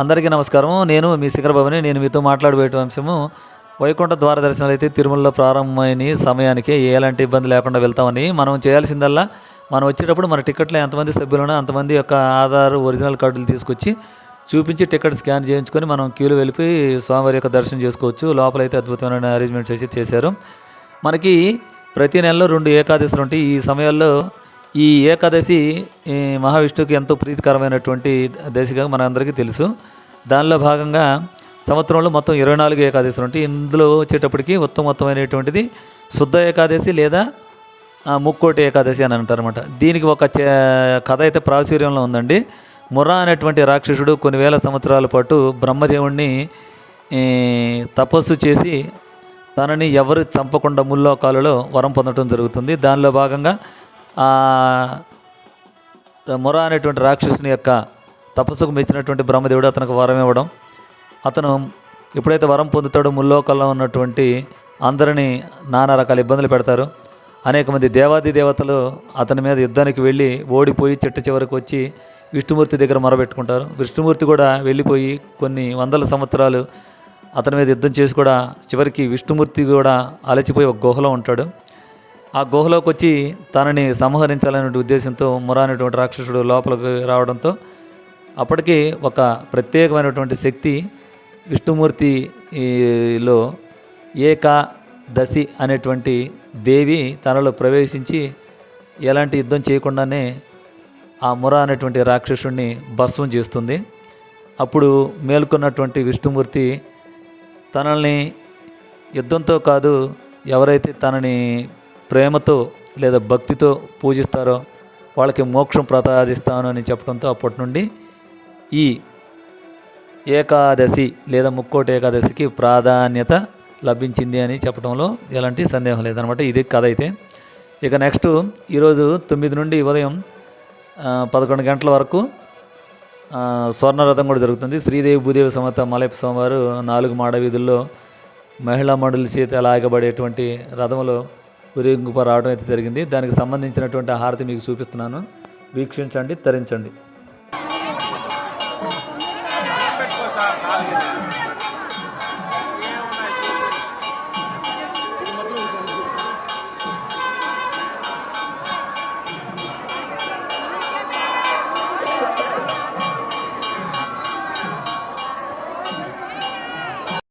అందరికీ నమస్కారం నేను మీ శిఖరబాబుని నేను మీతో మాట్లాడబోయే అంశము వైకుంఠ ద్వార దర్శనాలు అయితే తిరుమలలో ప్రారంభమైన సమయానికి ఎలాంటి ఇబ్బంది లేకుండా వెళ్తామని. మనం చేయాల్సిందల్లా మనం వచ్చేటప్పుడు మన టికెట్లో ఎంతమంది సభ్యులున్నా అంతమంది యొక్క ఆధార్ ఒరిజినల్ కార్డులు తీసుకొచ్చి చూపించి టికెట్ స్కాన్ చేయించుకొని మనం క్యూలో వెళ్ళిపోయి స్వామివారి యొక్క దర్శనం చేసుకోవచ్చు. లోపలైతే అద్భుతమైన అరేంజ్మెంట్స్ అయితే చేశారు. మనకి ప్రతి నెలలో రెండు ఏకాదశులు ఉంటాయి. ఈ సమయాల్లో ఈ ఏకాదశి మహావిష్ణువుకి ఎంతో ప్రీతికరమైనటువంటి దశగా మనందరికీ తెలుసు. దానిలో భాగంగా సంవత్సరంలో మొత్తం ఇరవై నాలుగు ఏకాదశులు ఉంటాయి ఇందులో వచ్చేటప్పటికి ఉత్తమోత్తమైనటువంటిది శుద్ధ ఏకాదశి లేదా ముక్కోటి ఏకాదశి అని అంటారనమాట దీనికి ఒక చే- కథ అయితే ప్రాచుర్యంలో ఉందండి. ముర్రా అనేటువంటి రాక్షసుడు కొన్ని వేల సంవత్సరాల పాటు బ్రహ్మదేవుణ్ణి తపస్సు చేసి తనని ఎవరు చంపకుండా ముల్లోకాలలో వరం పొందడం జరుగుతుంది. దానిలో భాగంగా మొర అనేటువంటి రాక్షసుని యొక్క తపస్సుకు మెచ్చినటువంటి బ్రహ్మదేవుడు అతనికి వరం ఇవ్వడం. అతను ఎప్పుడైతే వరం పొందుతాడో ముల్లోకంలో ఉన్నటువంటి అందరినీ నానా రకాల ఇబ్బందులు పెడతారు. అనేక మంది దేవాది దేవతలు అతని మీద యుద్ధానికి వెళ్ళి ఓడిపోయి చెట్టు చివరికి వచ్చి విష్ణుమూర్తి దగ్గర మొరబెట్టుకుంటారు. విష్ణుమూర్తి కూడా వెళ్ళిపోయి కొన్ని వందల సంవత్సరాలు అతని మీద యుద్ధం చేసి కూడా చివరికి విష్ణుమూర్తి కూడా అలచిపోయి ఒక గుహలో ఉంటాడు. ఆ గుహలోకి వచ్చి తనని సంహరించాలనే ఉద్దేశంతో మురా అనేటువంటి రాక్షసుడు లోపలికి రావడంతో అప్పటికే ఒక ప్రత్యేకమైనటువంటి శక్తి విష్ణుమూర్తిలో ఏక దశి అనేటువంటి దేవి తనలో ప్రవేశించి ఎలాంటి యుద్ధం చేయకుండానే ఆ ముర అనేటువంటి రాక్షసుడిని భస్మం చేస్తుంది. అప్పుడు మేల్కొన్నటువంటి విష్ణుమూర్తి తనల్ని యుద్ధంతో కాదు ఎవరైతే తనని ప్రేమతో లేదా భక్తితో పూజిస్తారో వాళ్ళకి మోక్షం ప్రసాదిస్తాను అని చెప్పడంతో అప్పటి నుండి ఈ ఏకాదశి లేదా ముక్కోటి ఏకాదశికి ప్రాధాన్యత లభించింది అని చెప్పడంలో ఎలాంటి సందేహం లేదనమాట ఇది కథ అయితే. ఇక నెక్స్ట్ ఈరోజు తొమ్మిది నుండి ఉదయం పదకొండు గంటల వరకు స్వర్ణరథం కూడా జరుగుతుంది. శ్రీదేవి భూదేవి సమేత మలయప్ప స్వామివారు నాలుగు మాడ వీధుల్లో మహిళా మండలి చేత లాగబడేటువంటి రథంలో ఊరేగింపు రావడం అయితే జరిగింది. దానికి సంబంధించినటువంటి హారతి మీకు చూపిస్తున్నాను. వీక్షించండి తరించండి.